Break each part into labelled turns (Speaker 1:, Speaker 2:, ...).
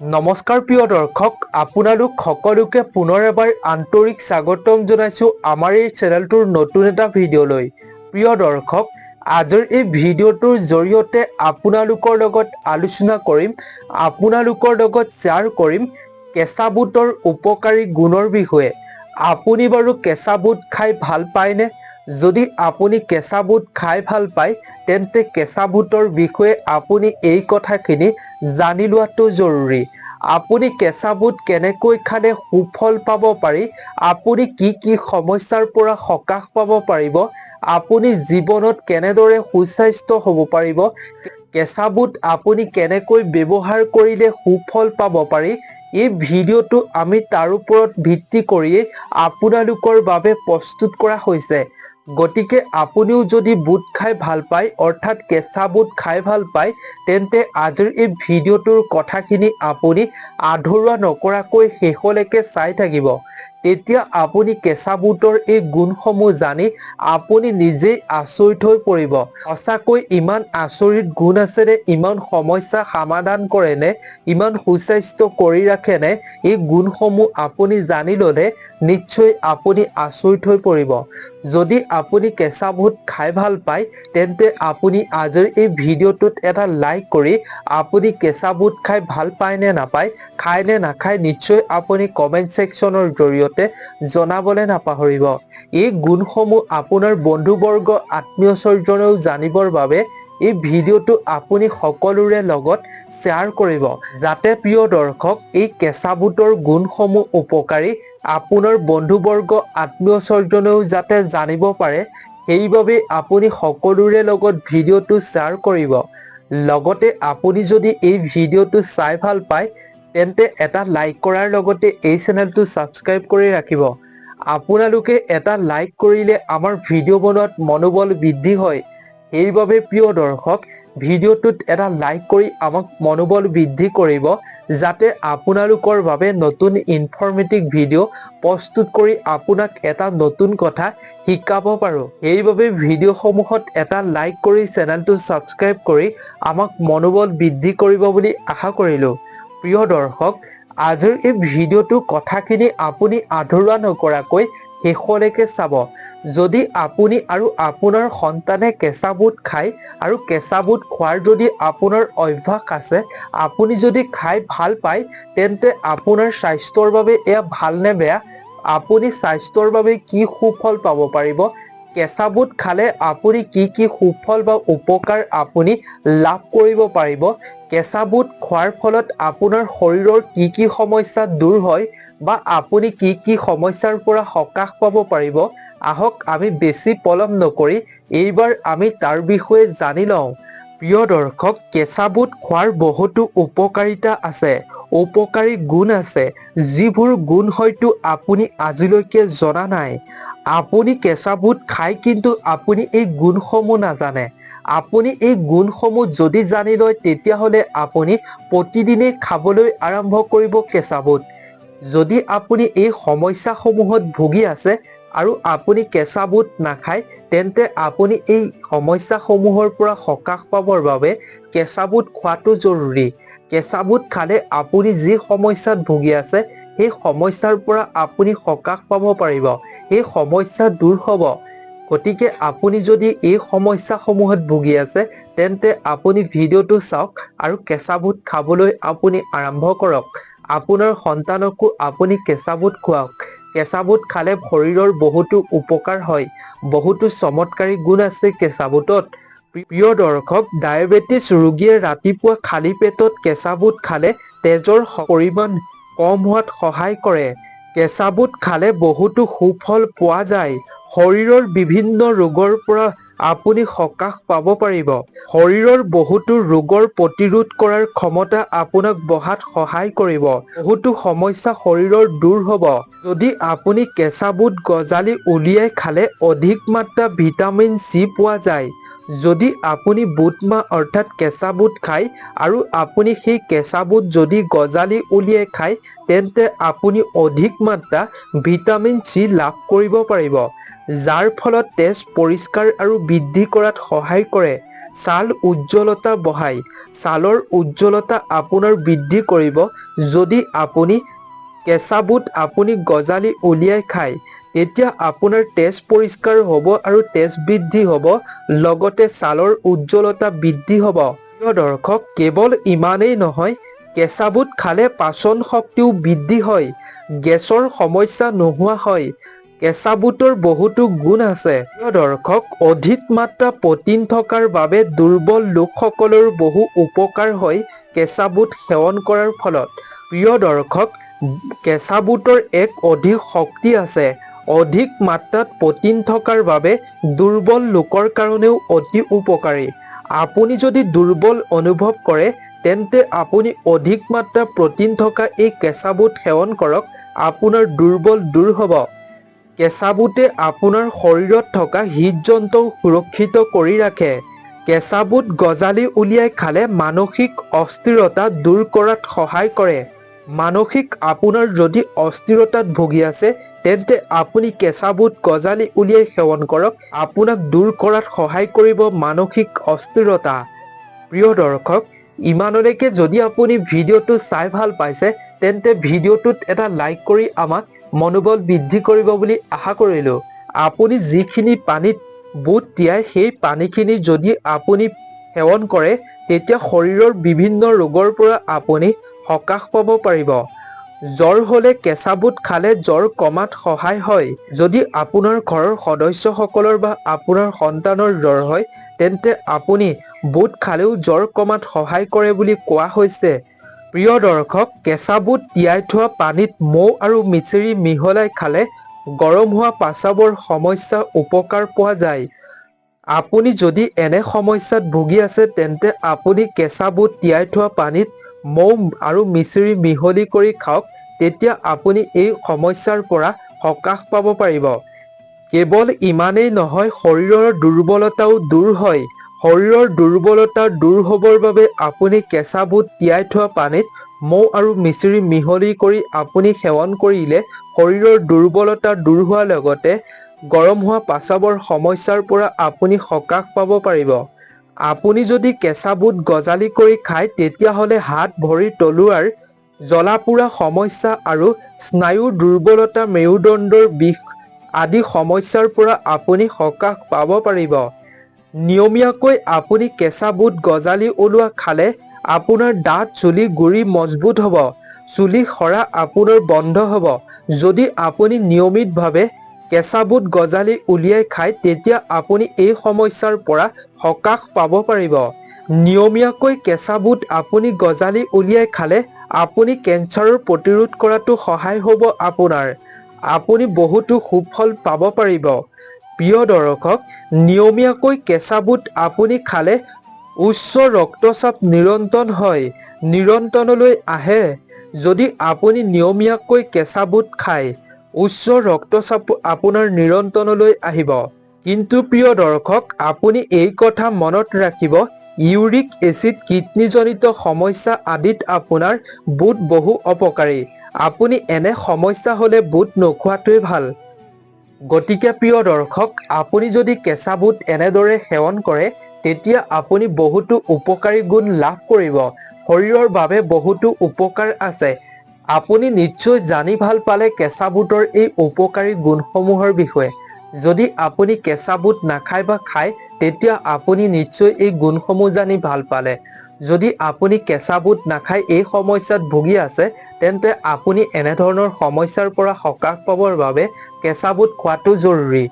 Speaker 1: নমস্কাৰ প্ৰিয় দৰ্শক আপোনালোক সকলোকে পুনৰ এবাৰ আন্তৰিক স্বাগতম জনাইছোঁ আমাৰ এই চেনেলটোৰ নতুন এটা ভিডিঅ'লৈ। প্ৰিয় দৰ্শক আজিৰ এই ভিডিঅ'টোৰ জৰিয়তে আপোনালোকৰ লগত আলোচনা কৰিম আপোনালোকৰ লগত শ্বেয়াৰ কৰিম কেঁচা বুটৰ উপকাৰী গুণৰ বিষয়ে। আপুনি বাৰু কেঁচা বুট খাই ভাল পায়নে? যদি আপুনি কেঁচা বুট খাই ভাল পায় তেন্তে কেঁচা বুটৰ বিষয়ে আপুনি এই কথাখিনি জানি লোৱাটো জৰুৰী। আপুনি কেঁচা বুট কেনেকৈ খালে সুফল পাব পাৰি আপুনি কি কি সমস্যাৰ পৰা সকাহ পাব পাৰিব আপুনি জীৱনত কেনেদৰে সুস্বাস্থ্য হ'ব পাৰিব কেঁচা বুট আপুনি কেনেকৈ ব্যৱহাৰ কৰিলে সুফল পাব পাৰি এই ভিডিঅ'টো আমি তাৰ ওপৰত ভিত্তি কৰিয়েই আপোনালোকৰ বাবে প্ৰস্তুত কৰা হৈছে। গতিকে আপুনিও যদি বুট খাই ভাল পায় অৰ্থাৎ কেঁচা বুট খাই ভাল পায় তেন্তে আজিৰ এই ভিডিঅ'টোৰ কথাখিনি আপুনি আধৰুৱা নকৰাকৈ শেষলৈকে চাই থাকিব। তেতিয়া আপুনি কেঁচা বুটৰ এই গুণসমূহ জানি আপুনি নিজেই আচৰিত হৈ পৰিব। সঁচাকৈ ইমান আচৰিত গুণ আছেনে ইমান সমস্যা সমাধান কৰেনে ইমান সুস্বাস্থ্য কৰি ৰাখেনে এই গুণসমূহ আপুনি জানি ল'লে নিশ্চয় আপুনি আচৰিত হৈ পৰিব। যদি আপুনি কেঁচা বুট খাই ভাল পায় তেন্তে আপুনি আজিৰ এই ভিডিঅ'টোত এটা লাইক কৰি আপুনি কেঁচা বুট খাই ভাল পায় নে নাপায় খায় নে নাখায় নিশ্চয় আপুনি কমেণ্ট ছেকশ্যনৰ জৰিয়তে জনাবলৈ নাপাহৰিব। এই গুণসমূহ আপোনাৰ বন্ধুবৰ্গ আত্মীয় স্বজনেও জানিবৰ বাবে এই ভিডিঅ'টো আপুনি সকলোৰে লগত শ্বেয়াৰ কৰিব যাতে প্ৰিয় দৰ্শক এই কেঁচা বুটৰ গুণসমূহ উপকাৰী আপোনাৰ বন্ধুবৰ্গ আত্মীয় স্বজনেও যাতে জানিব পাৰে সেইবাবে আপুনি সকলোৰে লগত ভিডিঅ'টো শ্বেয়াৰ কৰিব। লগতে আপুনি যদি এই ভিডিঅ'টো চাই ভাল পায় তেন্তে এটা লাইক কৰাৰ লগতে এই চেনেলটো ছাবস্ক্ৰাইব কৰি ৰাখিব। আপোনালোকে এটা লাইক কৰিলে আমাৰ ভিডিঅ' বনোৱাত মনোবল বৃদ্ধি হয়। সেইবাবে প্ৰিয় দৰ্শক ভিডিঅ'টোত এটা লাইক কৰি আমাক মনোবল বৃদ্ধি কৰিব যাতে আপোনালোকৰ বাবে নতুন ইনফৰ্মেটিভ ভিডিঅ' প্ৰস্তুত কৰি আপোনাক এটা নতুন কথা শিকাব পাৰোঁ। সেইবাবে ভিডিঅ'সমূহত এটা লাইক কৰি চেনেলটো ছাবস্ক্ৰাইব কৰি আমাক মনোবল বৃদ্ধি কৰিব বুলি আশা কৰিলোঁ। প্ৰিয় দৰ্শক আজিৰ এই ভিডিঅ'টোৰ কথাখিনি আপুনি আধৰুৱা নকৰাকৈ শেষলৈকে চাব। যদি আপুনি আৰু আপোনাৰ সন্তানে কেঁচা বুট খায় আৰু কেঁচা বুট খোৱাৰ যদি আপোনাৰ অভ্যাস আছে আপুনি যদি খাই ভাল পায় তেন্তে আপোনাৰ স্বাস্থ্যৰ বাবে এয়া ভাল নে বেয়া? আপুনি স্বাস্থ্যৰ বাবে কি সুফল পাব পাৰিব? কেঁচা বুট খালে আপুনি কি কি সুফল বা উপকাৰ আপুনি লাভ কৰিব পাৰিব? কেঁচা বুট খোৱাৰ ফলত আপোনাৰ শৰীৰৰ কি কি সমস্যা দূৰ হয় বা আপুনি কি কি সমস্যাৰ পৰা সকাহ পাব পাৰিব? আহক আমি বেছি পলম নকৰি এইবাৰ আমি তাৰ বিষয়ে জানি লওঁ। প্ৰিয় দৰ্শক কেঁচা বুট খোৱাৰ বহুতো উপকাৰিতা আছে। উপকাৰী গুণ আছে যিবোৰ গুণ হয়তো আপুনি আজিলৈকে জনা নাই। আপুনি কেঁচা বুট খাই কিন্তু আপুনি এই গুণসমূহ নাজানে। আপুনি এই গুণসমূহ যদি জানি লয় তেতিয়াহ'লে আপুনি প্ৰতিদিনেই খাবলৈ আৰম্ভ কৰিব কেঁচা বুট। যদি আপুনি এই সমস্যাসমূহত ভুগি আছে আৰু আপুনি কেঁচা বুট নাখায় তেন্তে আপুনি এই সমস্যাসমূহৰ পৰা সকাহ পাবৰ বাবে কেঁচা বুট খোৱাটো জৰুৰী। কেঁচা বুট খালে আপুনি যি সমস্যাত ভুগি আছে সেই সমস্যাৰ পৰা আপুনি সকাহ পাব পাৰিব। সেই সমস্যা দূৰ হ'ব। গতিকে আপুনি যদি এই সমস্যাসমূহত ভুগি আছে তেন্তে আপুনি ভিডিঅ'টো চাওক আৰু কেঁচা বুট খাবলৈ আপুনি আৰম্ভ কৰক। আপোনাৰ সন্তানকো আপুনি কেঁচা বুট খুৱাওক। কেঁচা বুট খালে শৰীৰৰ বহুতো উপকাৰ হয়। বহুতো চমৎকাৰী গুণ আছে কেঁচা বুটত প্ৰিয় দৰ্শক ডায়েবেটিছ ৰোগীয়ে ৰাতিপুৱা খালী পেটত কেঁচা বুট খালে তেজৰ পৰিমাণ কম হোৱাত সহায় কৰে। কেঁচা বুট খালে বহুতো সুফল পোৱা যায়। শৰীৰৰ বিভিন্ন ৰোগৰ পৰা আপুনি সকাহ পাব পাৰিব। শৰীৰৰ বহুতো ৰোগৰ প্ৰতিৰোধ কৰাৰ ক্ষমতা আপোনাক বঢ়াত সহায় কৰিব। বহুতো সমস্যা শৰীৰৰ দূৰ হ'ব। যদি আপুনি কেঁচা বুট গজালি উলিয়াই খালে অধিক মাত্ৰা ভিটামিন চি পোৱা যায়। যদি আপুনি বুট মাহ অৰ্থাৎ কেঁচা বুট খায় আৰু আপুনি সেই কেঁচা বুট যদি গজালি উলিয়াই খায় তেন্তে আপুনি অধিক মাত্ৰা ভিটামিন চি লাভ কৰিব পাৰিব যাৰ ফলত তেজ পৰিষ্কাৰ আৰু বৃদ্ধি কৰাত সহায় কৰে। ছাল উজ্জ্বলতা বঢ়ায়। ছালৰ উজ্জ্বলতা আপোনাৰ বৃদ্ধি কৰিব। যদি আপুনি কেঁচা বুট আপুনি গজালি উলিয়াই খায় তেতিয়া আপোনাৰ তেজ পৰিষ্কাৰ হ'ব আৰু তেজ বৃদ্ধি হ'ব লগতে ছালৰ উজ্জ্বলতা বৃদ্ধি হ'ব। প্ৰিয় দৰ্শক কেৱল ইমানেই নহয় কেঁচা বুট খালে পাচন শক্তিও বৃদ্ধি হয় গেছৰ সমস্যা নোহোৱা হয় কেঁচা বুটৰ বহুতো গুণ আছে। প্ৰিয় দৰ্শক অধিক মাত্ৰা প্ৰটিন থকাৰ বাবে দুৰ্বল লোকসকলৰ বহু উপকাৰ হয় কেঁচা বুট সেৱন কৰাৰ ফলত। প্ৰিয় দৰ্শক কেঁচা বুটৰ এক অধিক শক্তি আছে অধিক মাত্ৰাত প্ৰটিন থকাৰ বাবে দুৰ্বল লোকৰ কাৰণেও অতি উপকাৰী। আপুনি যদি দুৰ্বল অনুভৱ কৰে, তেন্তে আপুনি অধিক মাত্ৰা প্ৰটিন থকা এই কেঁচা বুট সেৱন কৰক। আপোনাৰ দুৰ্বল দূৰ হ'ব। কেঁচা বুটে আপোনাৰ শৰীৰত থকা হৃদযন্ত্ৰও সুৰক্ষিত কৰি ৰাখে। কেঁচা গজালি উলিয়াই খালে মানসিক অস্থিৰতা দূৰ কৰাত সহায় কৰে। মানসিক আপোনাৰ যদি অস্থিৰতাত ভুগি আছে তেন্তে আপুনি কেঁচা বুট গজালি উলিয়াই সেৱন কৰক। আপোনাক দূৰ কৰাত সহায় কৰিব মানসিক অস্থিৰতা। প্ৰিয় দৰ্শক ইমানলৈকে যদি আপুনি ভিডিঅ'টো চাই ভাল পাইছে তেন্তে ভিডিঅ'টোত এটা লাইক কৰি আমাক মনোবল বৃদ্ধি কৰিব বুলি আশা কৰিলোঁ। আপুনি যিখিনি পানীত বুট তিয়াই সেই পানীখিনি যদি আপুনি সেৱন কৰে তেতিয়া শৰীৰৰ বিভিন্ন ৰোগৰ পৰা আপুনি সকাহ পাব পাৰিব। জ্বৰ হ'লে কেঁচা বুট খালে জ্বৰ কমাত সহায় হয়। যদি আপোনাৰ ঘৰৰ সদস্যসকলৰ বা আপোনাৰ সন্তানৰ জ্বৰ হয় তেন্তে আপুনি বুট খালেও জ্বৰ কমাত সহায় কৰে বুলি কোৱা হৈছে। প্ৰিয় দৰ্শক কেঁচা বুট তিয়াই থোৱা পানীত মৌ আৰু মিচিৰি মিহলাই খালে গৰম হোৱা পাচাবৰ সমস্যা উপকাৰ পোৱা যায়। আপুনি যদি এনে সমস্যাত ভুগি আছে তেন্তে আপুনি কেঁচা বুট তিয়াই থোৱা পানীত মৌ আৰু মিচিৰি মিহলি কৰি খাওক তেতিয়া আপুনি এই সমস্যাৰ পৰা সকাহ পাব পাৰিব। কেৱল ইমানেই নহয় শৰীৰৰ দুৰ্বলতাও দূৰ হয়। শৰীৰৰ দুৰ্বলতা দূৰ হ'বৰ বাবে আপুনি কেঁচা বুট তিয়াই থোৱা পানীত মৌ আৰু মিচিৰি মিহলি কৰি আপুনি সেৱন কৰিলে শৰীৰৰ দুৰ্বলতা দূৰ হোৱাৰ লগতে গৰম হোৱা পাচাবৰ সমস্যাৰ পৰা আপুনি সকাহ পাব পাৰিব। আপুনি যদি কেঁচা বুট গজালি কৰি খায় তেতিয়াহ'লে হাত ভৰি তলুৱাৰ জ্বলা পোৰা সমস্যা আৰু স্নায়ুৰ দুৰ্বলতা মেৰুদণ্ডৰ বিষ আদি সমস্যাৰ পৰা আপুনি সকাহ পাব পাৰিব। নিয়মীয়াকৈ আপুনি কেঁচা বুট গজালি ওলোৱা খালে আপোনাৰ দাঁত চুলি গুৰি মজবুত হ'ব। চুলি সৰা আপোনাৰ বন্ধ হ'ব। যদি আপুনি নিয়মিতভাৱে কেঁচা বুট গজালি উলিয়াই খায় তেতিয়া আপুনি এই সমস্যাৰ পৰা সকাহ পাব পাৰিব। নিয়মীয়াকৈ কেঁচা বুট আপুনি গজালি উলিয়াই খালে আপুনি কেঞ্চাৰৰ প্ৰতিৰোধ কৰাতো সহায় হ'ব আপোনাৰ। আপুনি বহুতো সুফল পাব পাৰিব। প্ৰিয় দৰ্শক নিয়মীয়াকৈ কেঁচা বুট আপুনি খালে উচ্চ ৰক্তচাপ নিৰন্তন হয় নিৰন্তনলৈ আহে। যদি আপুনি নিয়মীয়াকৈ কেঁচা বুট খায় উচ্চ ৰক্তচাপ আপোনাৰ নিৰন্তনলৈ আহিব। কিন্তু প্ৰিয় দৰ্শক আপুনি এই কথা মনত ৰাখিব ইউৰিক এচিড কিডনীজনিত সমস্যা আদিত আপোনাৰ বুট বহু অপকাৰী। আপুনি এনে সমস্যা হ'লে বুট নোখোৱাটোৱে ভাল। গতিকে প্ৰিয় দৰ্শক আপুনি যদি কেঁচা বুট এনেদৰে সেৱন কৰে তেতিয়া আপুনি বহুতো উপকাৰী গুণ লাভ কৰিব। শৰীৰৰ বাবে বহুতো উপকাৰ আছে। আপুনি নিশ্চয় জানি ভাল পালে কেঁচা বুটৰ এই উপকাৰী গুণসমূহৰ বিষয়ে। যদি আপুনি কেঁচা বুট নাখায় বা খায় তেতিয়া আপুনি নিশ্চয় এই গুণসমূহ জানি ভাল পালে। যদি আপুনি কেঁচা বুট নাখায় এই সমস্যাত ভুগি আছে তেন্তে আপুনি এনেধৰণৰ সমস্যাৰ পৰা সকাহ পাবৰ বাবে কেঁচা বুট খোৱাটো জৰুৰী।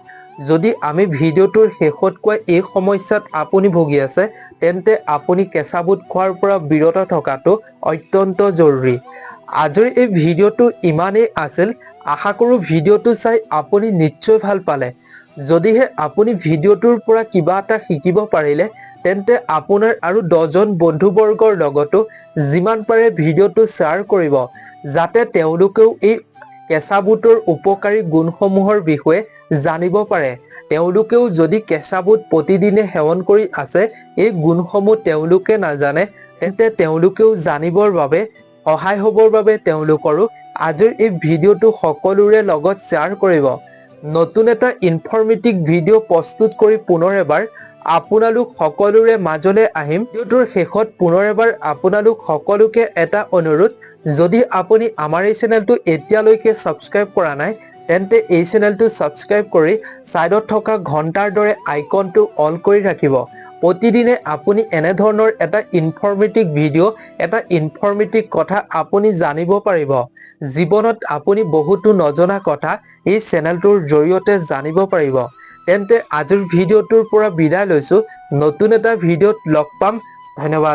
Speaker 1: যদি আমি ভিডিঅ'টোৰ শেষত কোৱা এই সমস্যাত আপুনি ভুগি আছে তেন্তে আপুনি কেঁচা বুট খোৱাৰ পৰা বিৰত থকাটো অত্যন্ত জৰুৰী। আজিৰ এই ভিডিঅ'টো ইমানেই আছিল আশা কৰোঁ ভিডিঅ'টো চাই আপুনি নিশ্চয় ভাল পালে। যদিহে আপুনি ভিডিঅ'টোৰ পৰা কিবা এটা শিকিব পাৰিলে তেন্তে আপোনাৰ আৰু দহজন বন্ধুবৰ্গৰ লগতো যিমান পাৰে ভিডিঅ'টো শ্বেয়াৰ কৰিব যাতে এই কেঁচা বুটৰ উপকাৰী গুণসমূহৰ বিষয়ে জানিব পাৰে। তেওঁলোকেও যদি কেঁচা বুট প্ৰতিদিনে সেৱন কৰি আছে এই গুণসমূহ তেওঁলোকে নাজানে তেন্তে তেওঁলোকেও জানিবৰ বাবে সহায় হ'বৰ বাবে তেওঁলোকৰো আজিৰ এই ভিডিঅ'টো সকলোৰে লগত শ্বেয়াৰ কৰিব। নতুন এটা ইনফৰ্মেটিভ ভিডিঅ' প্ৰস্তুত কৰি পুনৰ এবাৰ আপোনালোক সকলোৰে মাজলৈ আহিম। ভিডিঅ'টোৰ শেষত পুনৰ এবাৰ আপোনালোক সকলোকে এটা অনুৰোধ যদি আপুনি আমাৰ এই চেনেলটো এতিয়ালৈকে ছাবস্ক্ৰাইব কৰা নাই তেন্তে এই চেনেলটো ছাবস্ক্ৰাইব কৰি ছাইডত থকা ঘণ্টাৰ দৰে আইকনটো অন কৰি ৰাখিব। প্ৰতিদিনে আপুনি এনেধৰণৰ এটা ইনফৰ্মেটিভ ভিডিঅ' এটা ইনফৰ্মেটিভ কথা আপুনি জানিব পাৰিব। জীৱনত আপুনি বহুতো নজনা কথা এই চেনেলটোৰ জৰিয়তে জানিব পাৰিব। তেন্তে আজিৰ ভিডিঅ'টোৰ পৰা বিদায় লৈছো। নতুন এটা ভিডিঅ'ত লগ পাম। ধন্যবাদ।